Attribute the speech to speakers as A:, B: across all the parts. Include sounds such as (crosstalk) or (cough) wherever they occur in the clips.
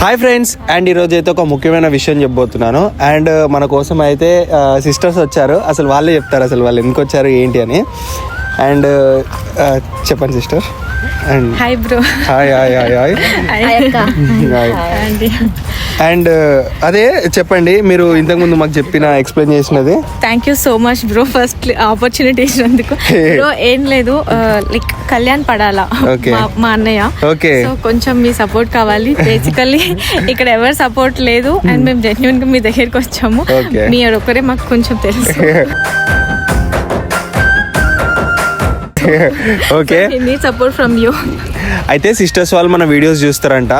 A: Hi friends and ఈరోజు అయితే ఒక ముఖ్యమైన విషయం చెప్పబోతున్నాను. అండ్ uh, మన కోసం అయితే uh, సిస్టర్స్ వచ్చారు. అసలు వాళ్ళే చెప్తారు అసలు వాళ్ళు ఎందుకు వచ్చారు ఏంటి అని. అండ్ uh, చెప్పండి sister and
B: hi bro
A: hi hi hi hi hi
B: అండి
A: అదే చెప్పండి మీరు ఇంతకుముందు మాకు చెప్పిన ఎక్స్ప్లెయిన్ చేసినది?
B: Thank you so much bro first opportunity ఇచ్చినందుకు. బ్రో ఏం లేదు లైక్ కళ్యాణ్ పడాలా. మా- మా అన్నయ్య.
A: ఓకే
B: సో కొంచెం మీ సపోర్ట్ కావాలి. బేసికల్లీ (laughs) ఇక్కడ ఎవరు సపోర్ట్ లేదు. అండ్ మేము జెన్యున్గా మీ దగ్గరికి వచ్చాము. మీరు ఒకరే మాకు కొంచెం తెలుసు. (laughs)
A: ఓకే
B: నీ సపోర్ట్ ఫ్రమ్ యూ
A: అయితే సిస్టర్స్ వాళ్ళు మన వీడియోస్ చూస్తారంట.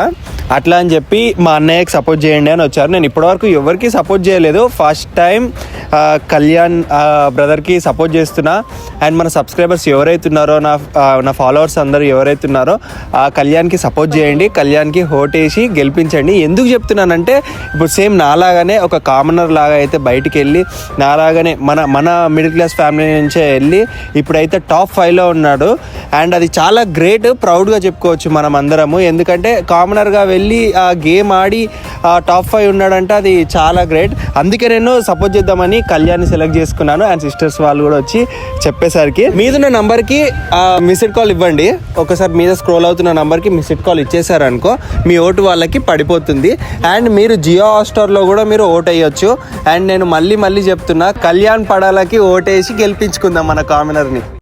A: అట్లా అని చెప్పి మా అన్నయ్యకి సపోర్ట్ చేయండి అని వచ్చారు. నేను ఇప్పటివరకు ఎవరికి సపోర్ట్ చేయలేదు. ఫస్ట్ టైం కళ్యాణ్ బ్రదర్కి సపోర్ట్ చేస్తున్నా. అండ్ మన సబ్స్క్రైబర్స్ ఎవరైతే ఉన్నారో నా నా ఫాలోవర్స్ అందరూ ఎవరైతే ఉన్నారో ఆ కళ్యాణ్కి సపోర్ట్ చేయండి. కళ్యాణ్కి హోటేసి గెలిపించండి. ఎందుకు చెప్తున్నానంటే ఇప్పుడు సేమ్ నాలాగానే ఒక కామనర్ లాగా అయితే బయటికి వెళ్ళి నాలాగానే మన మన మిడిల్ క్లాస్ ఫ్యామిలీ నుంచే వెళ్ళి ఇప్పుడైతే టాప్ ఫైవ్లో ఉన్నాడు. అండ్ అది చాలా గ్రేట్ ప్రౌడ్గా చెప్పుకోవచ్చు మనం అందరము ఎందుకంటే కామనర్గా వెళ్ళి ఆ గేమ్ ఆడి టాప్ ఫైవ్ ఉన్నాడంటే అది చాలా గ్రేట్. అందుకే నేను సపోర్ట్ చేద్దామని కళ్యాణ్ సెలెక్ట్ చేసుకున్నాను అండ్ సిస్టర్స్ వాళ్ళు కూడా వచ్చి చెప్పేసరికి. మీదున్న నంబర్కి మిస్డ్ కాల్ ఇవ్వండి. ఒకసారి మీద స్క్రోల్ అవుతున్న నంబర్కి మిస్డ్ కాల్ ఇచ్చేసారనుకో మీ ఓటు వాళ్ళకి పడిపోతుంది. అండ్ మీరు జియో హాట్స్టార్లో కూడా మీరు ఓట్ వేయొచ్చు. అండ్ నేను మళ్ళీ మళ్ళీ చెప్తున్నా కళ్యాణ్ పడాలకి ఓటేసి గెలిపించుకుందాం మన కామినర్ని.